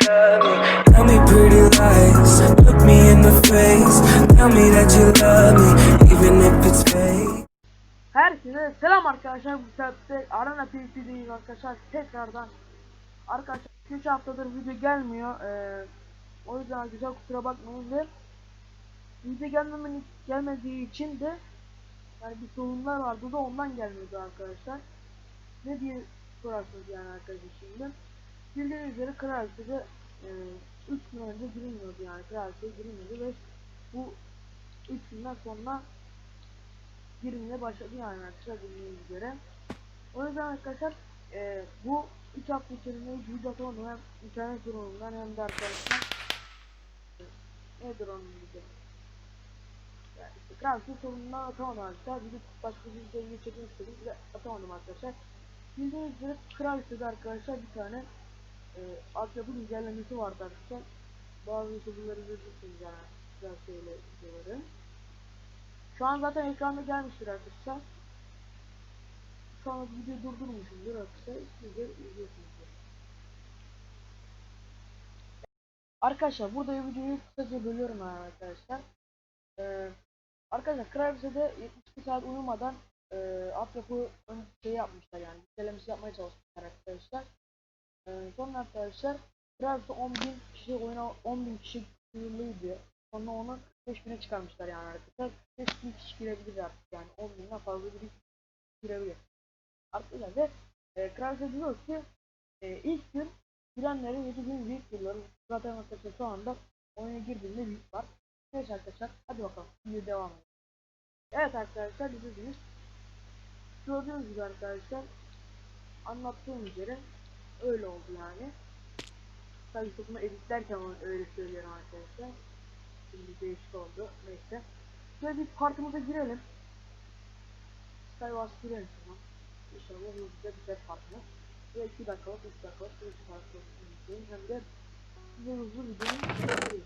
Tell me pretty lies. Look me in the face. Tell me that you love me, even if it's fake. Herkese selam arkadaşlar. Bu sefer Arena PvP'deyiz arkadaşlar. Tekrardan arkadaşlar 3 haftadır video gelmiyor. Ee, o yüzden güzel kusura bakmayın ve video gelmemen gelmediği için de yani bir sorunlar vardı da ondan gelmiyordu arkadaşlar. Ne diye sorarsınız yani arkadaşlar şimdi. Bildiğiniz üzere Kraliçe'de 3 gün önce girilmiyordu yani. Kraliçe'ye girilmedi ve bu 3 günden sonra girilmeye başladı yani arkadaşlar bildiğiniz üzere. O yüzden arkadaşlar e, bu 3 hafta içerisinde hiç atamadım hem internet durumundan hem de arkadaşlar e, onun gibi yani işte transfer sorunundan atamadım arkadaşlar. Bir başka bir video çekmek istedim bir atamadım arkadaşlar. Bildiğiniz üzere Kral istedi arkadaşlar bir tane e, altyapı güncellemesi vardı arkadaşlar bazı youtuberları görürsünüz yani güzel şeyle videoları şu an zaten ekranda gelmiştir arkadaşlar. Şu an videoyu durdurmuşumdur arkadaşlar. Siz de izliyorsunuzdur. Arkadaşlar burada videoyu kısaca bölüyorum arkadaşlar. Ee, arkadaşlar Kraliçe'de 72 saat uyumadan e, altyapı şey yapmışlar yani güncellemesi yapmaya çalışmışlar arkadaşlar. Ee, sonra arkadaşlar Kraliçe 10.000 kişi oyuna 10.000 kişi duyuruluydu. Sonra onu 5000'e çıkarmışlar yani arkadaşlar. 5000 kişi girebilir artık yani 10 binden fazla biri girebilir. Arkadaşlar ve e, Kraliçe diyor ki e, ilk gün girenlere 7000 büyük yıllar zaten arkadaşlar şu anda oyuna girdiğinde büyük var. Neyse arkadaşlar hadi bakalım video devam edelim. Evet arkadaşlar izlediniz. Gördüğünüz gibi arkadaşlar anlattığım üzere öyle oldu yani. Tabii bunu editlerken öyle söylüyorum arkadaşlar. Şimdi değişik oldu. Neyse. Şöyle bir partimize girelim. Skywars girelim şuna. İnşallah hızlıca biter partimiz. Ve 2 dakikalık, 3 dakikalık, 3 dakikalık izleyin. Hem de size hızlı videonun bitireyim.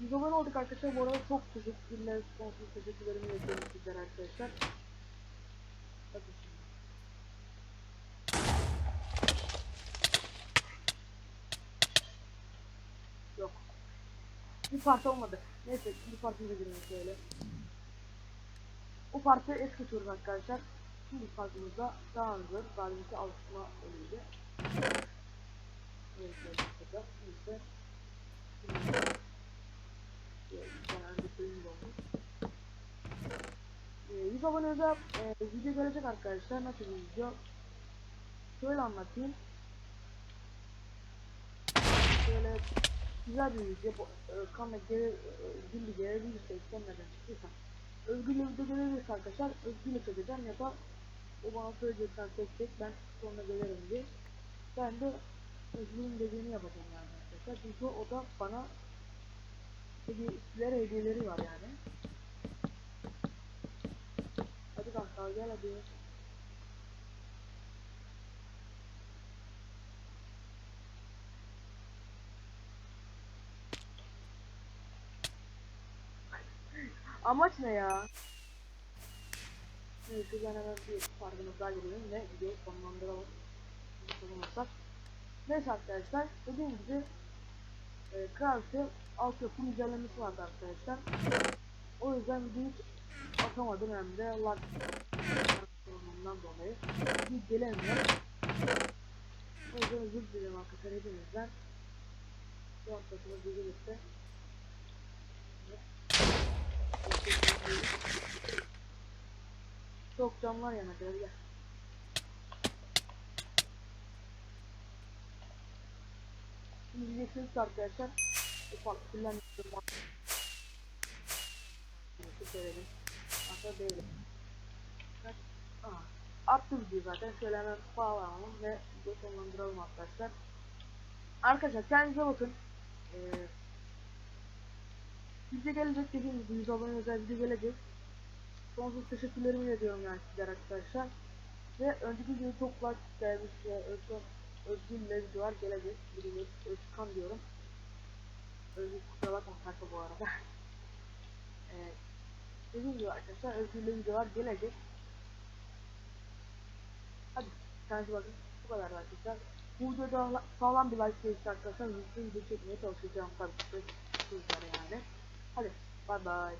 Biz abone olduk arkadaşlar. Bu arada çok teşekkürler. Sonsuz teşekkürlerimi yapıyorum sizlere arkadaşlar. Yok. Bu parça olmadı. Neyse bu parçayı da girelim şöyle. O parça es geçiyoruz arkadaşlar. Şimdi parçamızda daha hızlı sadece alışma önünde. Neyse bu kadar. Neyse. Şimdi. Şimdi. Şimdi. Şimdi. Şimdi. 3 abonede e, video gelecek arkadaşlar. Nasıl bir video? Şöyle anlatayım. Şöyle güzel bir video. E, kamera geri, e, gibi gelebilirse istemeden çıktıysa. Özgür'le video gelebilirse arkadaşlar Özgür'le çekeceğim ya da o bana söyleyecekten tek ben sonra gelirim diye. Ben de Özgür'ün dediğini yapacağım yani arkadaşlar. Çünkü o da bana hediyeler hediyeleri var yani. Gel hadi. Amaç ne ya? Neyse ben hemen bir farkına daha gireyim ve videoyu sonlandıralım. Sonlandırsak. Neyse arkadaşlar dediğim gibi e, Kraliçe altyapı güncellemesi vardı arkadaşlar. O yüzden hiç atamadım hem de lag sorunundan dolayı bir gelemiyor. O yüzden özür dilerim arkadaşlar hepinizden. Bu haftasına gelirse çok camlar yana kadar gel. Şimdi diyeceksiniz arkadaşlar ufak kullanıyorum. Söyledim. Aslında değilim. Evet. Aha. Attı videoyu zaten. Şöyle hemen bağlanalım ve videoyu sonlandıralım arkadaşlar. Arkadaşlar kendinize bakın. Ee, video gelecek dediğim gibi 100 abone özel video gelecek. Sonsuz teşekkürlerimi ediyorum yani sizler arkadaşlar. Ve önceki video çok like gelmiş ve Özgür, Özgür'le videolar gelecek. Birini Özkan diyorum. Özgür kusura bakma kanka bu arada. ee, dediğim gibi arkadaşlar Özgür'le videolar gelecek. Hadi Kendinize bakın. Bu kadar arkadaşlar. Bu videoda sağlam bir like gelirse arkadaşlar hızlı video çekmeye çalışacağım tabii ki. Sizlere yani. Hadi bay bay.